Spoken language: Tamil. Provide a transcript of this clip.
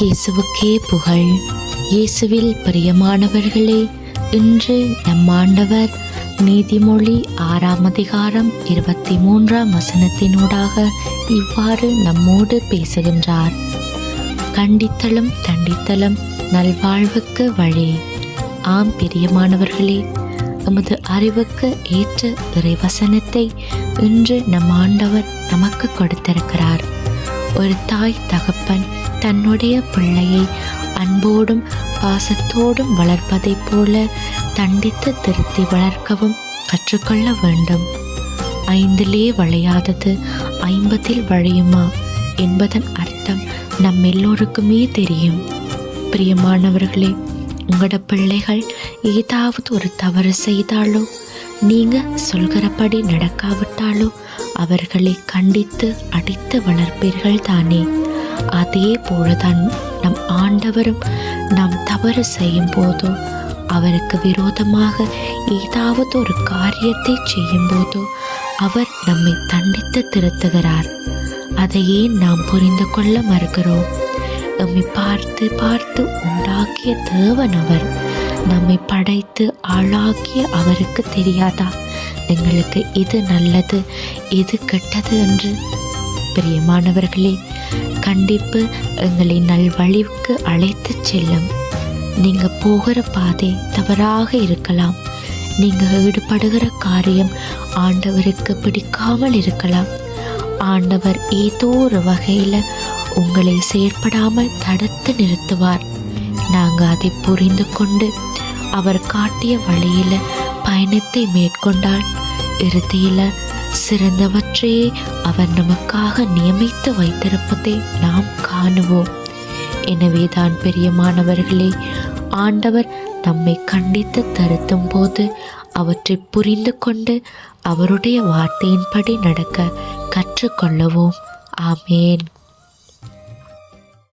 இயேசுவுக்கே புகழ். இயேசுவில் பிரியமானவர்களே இன்று நம் ஆண்டவர் நீதிமொழி ஆறாம் அதிகாரம் இருபத்தி மூன்றாம் வசனத்தினூடாக இவ்வாறு நம்மோடு பேசுகின்றார். கண்டித்தலும் தண்டித்தலும் நல்வாழ்வுக்கு வழி. ஆம் பிரியமானவர்களே எமது அறிவுக்கு ஏற்ற இறைவசனத்தை இன்று நம் ஆண்டவர் நமக்கு கொடுத்திருக்கிறார். ஒரு தாய் தகப்பன் தன்னுடைய பிள்ளையை அன்போடும் பாசத்தோடும் வளர்ப்பதைப் போல தண்டித்து திருத்தி வளர்க்கவும் கற்றுக்கொள்ள வேண்டும். ஐந்திலே வளையாதது ஐம்பதில் வளையுமா என்பதன் அர்த்தம் நம் எல்லோருக்குமே தெரியும். பிரியமானவர்களே உங்களோட பிள்ளைகள் ஏதாவது ஒரு தவறு செய்தாலோ நீங்க சொல்கிறபடி நடக்காவிட்டாலோ அவர்களை கண்டித்து அடித்து வளர்ப்பீர்கள் தானே அதே போலதான் நம் ஆண்டவரும் நாம் தவறு செய்யும் போதோ அவருக்கு விரோதமாக ஏதாவது ஒரு காரியத்தை செய்யும் போதோ அவர் நம்மை தண்டித்து திருத்துகிறார். அதையே நாம் புரிந்து கொள்ள மறுக்கிறோம். நம்மை பார்த்து பார்த்து உண்டாக்கிய தேவன் அவர் நம்மை படைத்து ஆளாக்கிய அவருக்கு தெரியாதா? எங்களுக்கு இது நல்லது எது கெட்டது என்று. பிரியமானவர்களே கண்டிப்பு எங்களை நல்வழிவுக்கு அழைத்து செல்லும். நீங்கள் போகிற பாதை தவறாக இருக்கலாம். நீங்கள் ஈடுபடுகிற காரியம் ஆண்டவருக்கு பிடிக்காமல் இருக்கலாம். ஆண்டவர் ஏதோ ஒரு வகையில் உங்களை செயற்படாமல் தடுத்து நிறுத்துவார். நாங்கள் அதை புரிந்து கொண்டு அவர் காட்டிய வழியில் பயணத்தை மேற்கொண்டால் இறுதியில சிறந்தவற்றையே அவர் நமக்காக நியமித்து வைத்திருப்பதை நாம் காணுவோம். எனவே தான் பெரியமானவர்களே ஆண்டவர் நம்மை கண்டித்து தருத்தும் போது அவற்றை புரிந்து கொண்டு அவருடைய வார்த்தையின்படி நடக்க கற்றுக்கொள்ளவும். ஆமேன்.